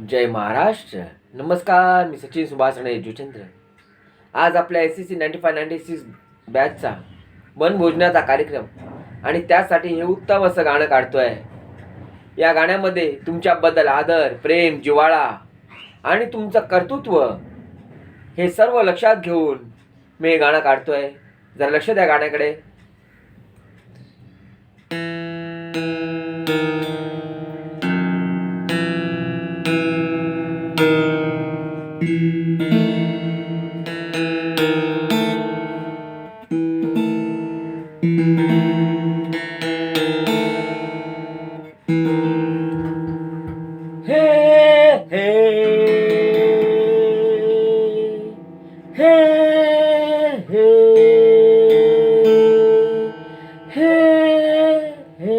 जय महाराष्ट्र. नमस्कार मी सचिन सुभाषणे जुचंद्र आज आपल्या S C C ninety five ninety six बॅचचा वनभोजनाचा कार्यक्रम आणि त्यासाठी हे उत्तम असं गाणं काढतो आहे या गाण्यामध्ये तुमच्याबद्दल आदर प्रेम जिव्हाळा आणि तुमचं कर्तृत्व हे सर्व लक्षात घेऊन मी हे गाणं आहे जरा लक्ष द्या गाण्याकडे. हे हे हे हे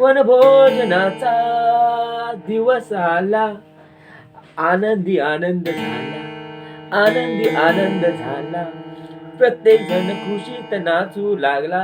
वनभोजनाचा दिवस आला. आनंदी आनंद झाला. आनंदी आनंद झाला. प्रत्येक जण खुशीत नाचू लागला.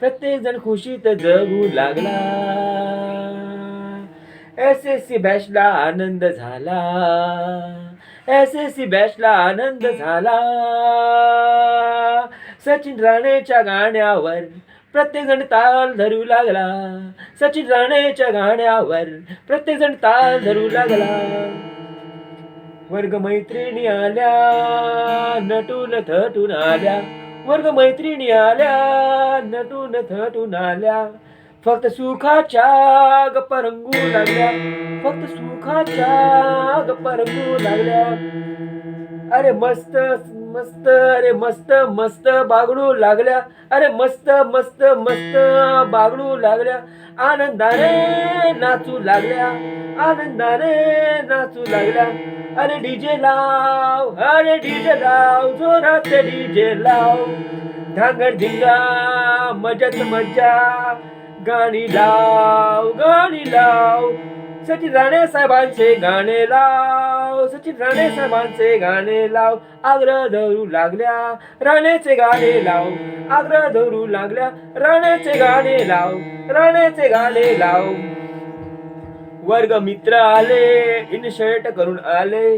प्रत्येक जण खुशीत जगू लागला. एस एस सी बॅचला आनंद झाला. एस एस सी बॅचला आनंद झाला. सचिन राणेच्या गाण्यावर प्रत्येक जण ताल धरू लागला. सचिन राणेच्या गाण्यावर प्रत्येक जण ताल धरू लागला. वर्ग मैत्रिणी आल्या नटून थटून आल्या. वर्ग मैत्रिणी आल्या नटून थटून आल्या. फक्त सुखाच्या गप्पा रंगू लागल्या. फक्त सुखाच्या गप्पा रंगू लागल्या. अरे मस्त मस्त अरे मस्त मस्त बागडू लागल्या. अरे मस्त मस्त मस्त बागडू लागल्या. आनंदाने नाचू लागल्या. आनंदाने नाचू लागल्या. अरे डीजे लाव अरे डीजे लाव जोरात डीजे लाव. धांगड धिंगा मजाच मजा गाणी लाव गाणी लाव. सचिन राणे साहेबांचे गाणे लाव सचिन राणे साहेबांचे गाणे लाव आग्रह धरू लागल्या राणेचे गाणे लाव आग्रह धरू लागल्या राणेचे गाणे लाव राणेचे गाणे लाव. वर्ग मित्र आले इन शर्ट करून आले.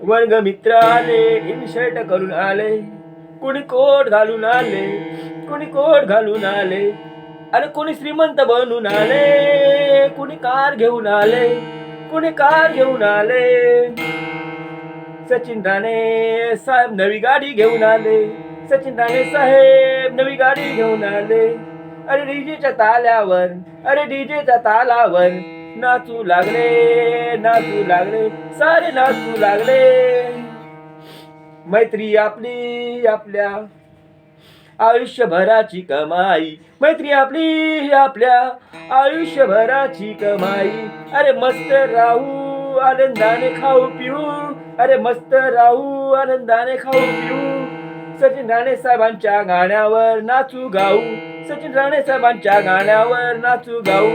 वर्ग मित्र आले इन शर्ट करून आले. कोणी कोट घालून आले कोणी कोट घालून आले. अरे कोणी श्रीमंत बनून आले. कुणी कार घेऊन आले कुणी कार घेऊन आले. सचिन राणे साहेब नवी गाडी घेऊन आले सचिन राणे साहेब नवी गाडी घेऊन आले. अरे डीजेच्या ताल्यावर अरे डीजेच्या तालावर नाचू लागले नाचू लागले सारे नाचू लागले. मैत्री आपली आपल्या आयुष्यभराची कमाई. मैत्री आपली आपल्या आयुष्यभराची कमाई. अरे मस्त राहू आनंदाने खाऊ पिऊ. अरे मस्त राहू आनंदाने खाऊ पिऊ. सचिन राणे साहेबांच्या गाण्यावर नाचू गाऊ. सचिन राणे साहेबांच्या गाण्यावर नाचू गाऊ.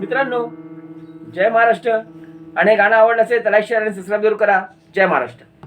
मित्रांनो जय महाराष्ट्र. आणि गाणं आवडलं असेल तर लाईक शेअर आणि सबस्क्राईब जरूर करा. जय महाराष्ट्र.